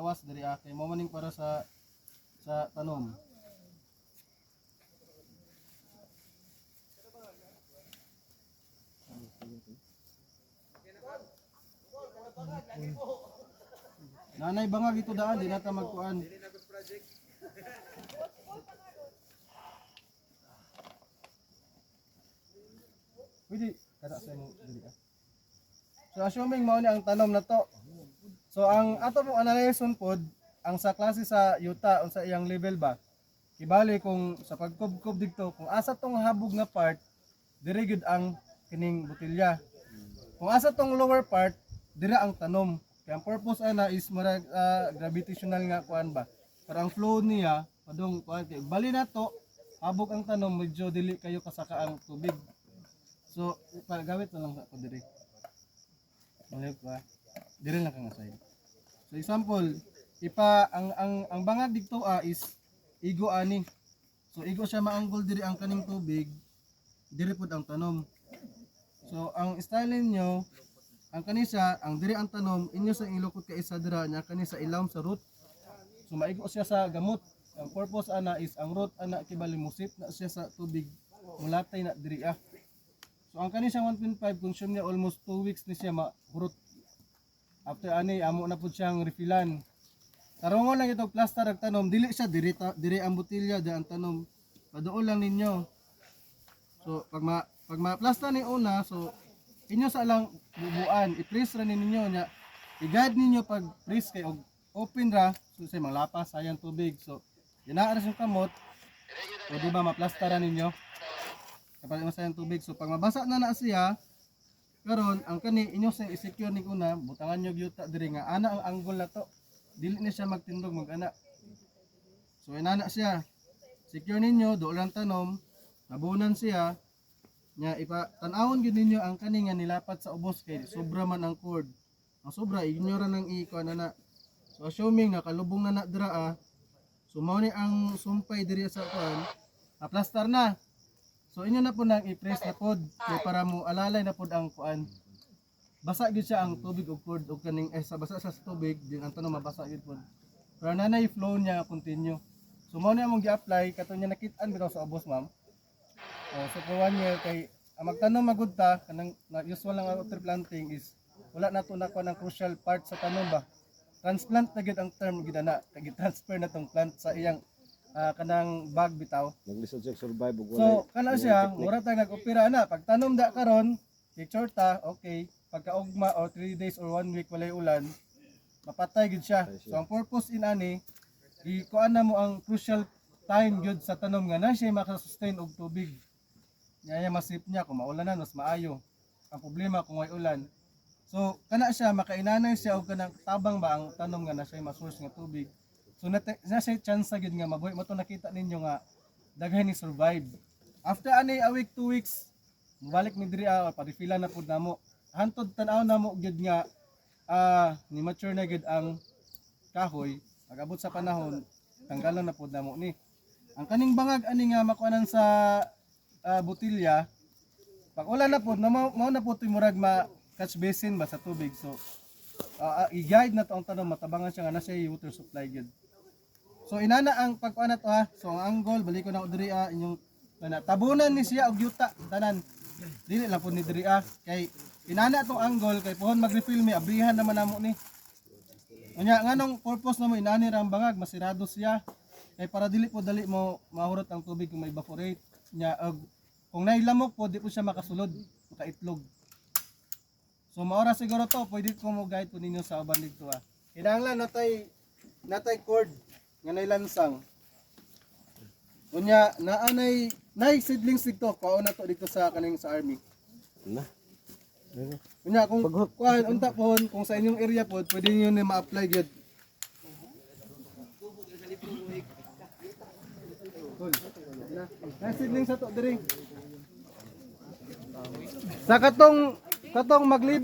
gawas diri ah kay maning para sa sa tanom. Nanay bangag ito daan, di nata magkuan. Pwede, kada sa mo dili ah. So assuming mao ni ang tanom na to. So ang ato pong analysis pod, ang sa klase sa yuta unsa iyang level ba? Kibali kung sa pagkubkob dito, kung asa tong habog nga part, dire gyud ang kining botilya. Kung asa tong lower part, dira ang tanom. Kaya ang purpose ana is murag ah, gravitational nga kuan ba. Para ang flow niya padung kuan kay bali na to, habog ang tanom medyo dili kayo kasaka ang tubig. So, pagawit na lang ako dire. Ko ah. Dire lang kang aside. So example, ipa ang ang ang bangag dito ah is igo ani. So igo siya maanggol diri ang kaning tubig, dire pud ang tanom. So ang style ninyo, ang kanisa, ang diri ang tanom, inyo sa ilukot ka isa dira nya kanisa ilawom sa root. So maigo siya sa gamot. Ang purpose ana is ang root ana kibali musip na siya sa tubig. Mulatay na diri ah. So ang kani siya 1.5 consume niya almost 2 weeks ni siya mahurot. After ani amo na pud siyang refillan. Tarungon lang ito plaster ang tanom, dili siya diri ta, diri ang botilya di ang tanom. Paduol lang ninyo. So pag ma pag ma-plaster ni una, so inyo sa lang bubuan, i-press ra ninyo nya. I-guide ninyo pag press kay og open ra, so say manglapas sayang tubig. So dinaa ra siyang kamot. O di ba ma-plasteran ninyo? kapag masayang tubig. So pag mabasa na na siya, karon ang kani inyo sa i-secure ni una, butangan nyo gyuta diri nga ana ang angle na to. Dili na siya magtindog mag-ana. So inana siya. Secure ninyo, doon lang tanom, nabunan siya, nya ipa tan-awon gyud ninyo ang kani nga nilapat sa ubos kay sobra man ang cord. Ang sobra ignore nang ikuan na. So assuming nakalubong na na dira ah, so ni ang sumpay diri sa kuan, aplastar na. So inyo na po nang i-press na pod kay para mo alalay na pod ang kuan. Basa gyud siya ang tubig ug cord ug kaning eh sa basa siya sa tubig din ang tanong mabasa gyud pod. Pero nanay flow niya continue. So mao ni among gi-apply kato niya nakit-an bitaw sa ubos ma'am. Oh, so for one year kay ang magtanom magud ta kanang na usual lang ang water planting is wala na to na ng crucial part sa tanom ba. Transplant na gyud ang term gid ana kay transfer na tong plant sa iyang ah, kanang bag bitaw. Naglisod siya survive ug So, kana siya, mura tayo nag-opera na. Pag tanom da karon, picture ta, okay. Pagka ugma or 3 days or 1 week walay ulan, mapatay gid siya. So, ang purpose in ani, ikuan na mo ang crucial time gyud sa tanom nga na siya makasustain og tubig. Ngaya masip niya kung maulanan mas maayo. Ang problema kung may ulan. So, kana siya makainanay siya og kanang tabang ba ang tanom nga na siya ma-source nga tubig. So na, na siya chance gyud nga mabuhay mo to nakita ninyo nga daghan ni survive. After ani a week, two weeks, mubalik ni diri ah, pa-refilla na pud namo. Hantod tan-aw namo gyud nga ah ni mature na gyud ang kahoy. Pag-abot sa panahon, tanggalan na pud namo ni. Ang kaning bangag ani nga makuanan sa ah, botilya, pag wala na pud, na mao na pud tuy murag ma catch basin ba sa tubig. So ah, i-guide na to ang tanong matabangan siya nga na siya water supply gyud. So inana ang pagkuan to ha. So ang angle balik ko na og diri ah inyong na tabunan ni siya og yuta tanan. Dili lang po ni diri ah kay inana tong angle kay pohon mag-refill mi abrihan naman namo ni. Unya nganong purpose namo inani ra ang bangag masirado siya kay para dili po dali mo mahurot ang tubig kung may evaporate nya og kung nailamok po di po siya makasulod makaitlog. So maora siguro to pwede ko mo guide po ninyo sa uban dito ah. Kinahanglan natay natay cord nga nailansang. Unya naanay nay seedlings dito kuha na to dito sa kaning sa army. na. Unya kung kuan unta pohon kung sa inyong area pod pwede niyo ni ma-apply gyud. Cool. Na, na seedlings sa to diri. Sa katong katong maglib